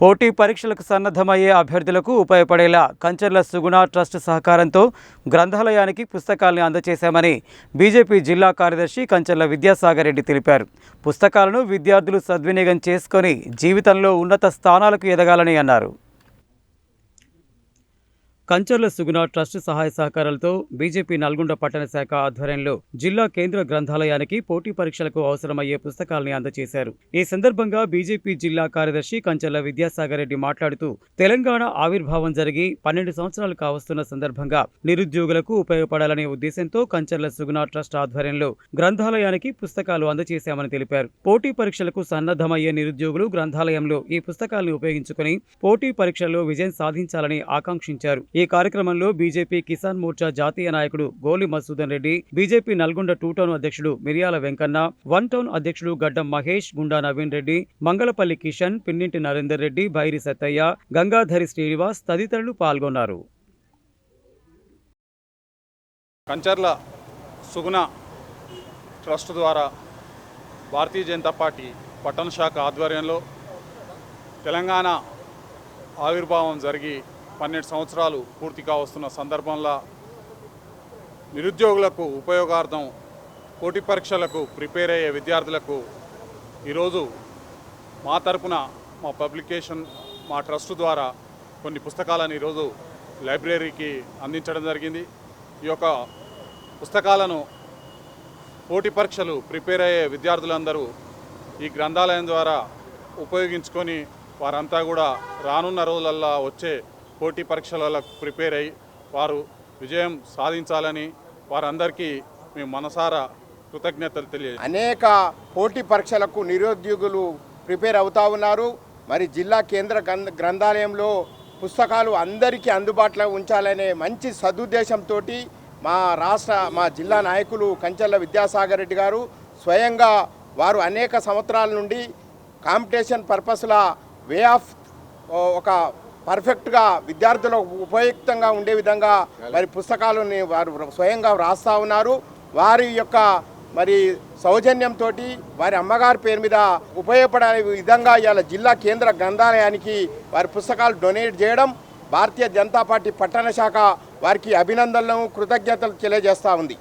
పోటీ పరీక్షలకు సన్నద్ధమయ్యే అభ్యర్థులకు ఉపయోగపడేలా కంచర్ల సుగుణ ట్రస్ట్ సహకారంతో గ్రంథాలయానికి పుస్తకాల్ని అందజేశామని బీజేపీ జిల్లా కార్యదర్శి కంచర్ల విద్యాసాగర్ రెడ్డి తెలిపారు. పుస్తకాలను విద్యార్థులు సద్వినియోగం చేసుకొని జీవితంలో ఉన్నత స్థానాలకు ఎదగాలని అన్నారు. కంచర్ల సుగుణ ట్రస్ట్ సహాయ సహకారాలతో బీజేపీ నల్గొండ పట్టణ శాఖ ఆధ్వర్యంలో జిల్లా కేంద్ర గ్రంథాలయానికి పోటీ పరీక్షలకు అవసరమయ్యే పుస్తకాల్ని అందజేశారు. ఈ సందర్భంగా బీజేపీ జిల్లా కార్యదర్శి కంచర్ల విద్యాసాగర్ రెడ్డి మాట్లాడుతూ తెలంగాణ ఆవిర్భావం జరిగి పన్నెండు సంవత్సరాలు కావస్తున్న సందర్భంగా నిరుద్యోగులకు ఉపయోగపడాలనే ఉద్దేశంతో కంచర్ల సుగుణ ట్రస్ట్ ఆధ్వర్యంలో గ్రంథాలయానికి పుస్తకాలు అందజేశామని తెలిపారు. పోటీ పరీక్షలకు సన్నద్ధమయ్యే నిరుద్యోగులు గ్రంథాలయంలో ఈ పుస్తకాలను ఉపయోగించుకుని పోటీ పరీక్షల్లో విజయం సాధించాలని ఆకాంక్షించారు. ఈ కార్యక్రమంలో బీజేపీ కిసాన్ మోర్చా జాతీయ నాయకుడు Goli Masudan Reddy BJP Nalgonda two town అధ్యక్షుడు మిరియాల వెంకన్న వన్ టౌన్ అధ్యక్షుడు గడ్డం మహేష్ గుండా నవీన్ రెడ్డి మంగళపల్లి కిషన్ పిన్నింటి నరేందర్ రెడ్డి బైరి సత్తయ్య గంగాధరి శ్రీనివాస్ తదితరులు పాల్గొన్నారు. కంచర్ల సుగుణ ట్రస్ట్ ద్వారా భారతీయ జనతా పార్టీ పట్టణ శాఖ ఆధ్వర్యంలో తెలంగాణ ఆవిర్భావం జరిగి పన్నెండు సంవత్సరాలు పూర్తిగా వస్తున్న సందర్భంలో నిరుద్యోగులకు ఉపయోగార్థం పోటీ పరీక్షలకు ప్రిపేర్ అయ్యే విద్యార్థులకు ఈరోజు మా తరపున మా పబ్లికేషన్ మా ట్రస్ట్ ద్వారా కొన్ని పుస్తకాలను ఈరోజు లైబ్రరీకి అందించడం జరిగింది. ఈ యొక్క పుస్తకాలను పోటీ పరీక్షలు ప్రిపేర్ అయ్యే విద్యార్థులందరూ ఈ గ్రంథాలయం ద్వారా ఉపయోగించుకొని వారంతా కూడా రానున్న రోజులల్లో వచ్చే పోటీ పరీక్షలకు ప్రిపేర్ అయ్యి వారు విజయం సాధించాలని వారందరికీ మేము మనసారా కృతజ్ఞతలు తెలియ అనేక పోటీ పరీక్షలకు నిరుద్యోగులు ప్రిపేర్ అవుతా ఉన్నారు. మరి జిల్లా కేంద్ర గ్రంథాలయంలో పుస్తకాలు అందరికీ అందుబాటులో ఉంచాలనే మంచి సదుద్దేశంతో మా రాష్ట్ర మా జిల్లా నాయకులు కంచెల్ల విద్యాసాగర్ రెడ్డి గారు స్వయంగా వారు అనేక సంవత్సరాల నుండి కాంపిటీషన్ పర్పస్ల వే ఆఫ్ ఒక పర్ఫెక్ట్గా విద్యార్థులకు ఉపయుక్తంగా ఉండే విధంగా మరి పుస్తకాలని వారు స్వయంగా వ్రాస్తూ ఉన్నారు. వారి యొక్క మరి సౌజన్యంతో వారి అమ్మగారి పేరు మీద ఉపయోగపడే విధంగా ఇవాళ జిల్లా కేంద్ర గ్రంథాలయానికి వారి పుస్తకాలు డొనేట్ చేయడం భారతీయ జనతా పార్టీ పట్టణ శాఖ వారికి అభినందనలు కృతజ్ఞతలు తెలియజేస్తూ ఉంది.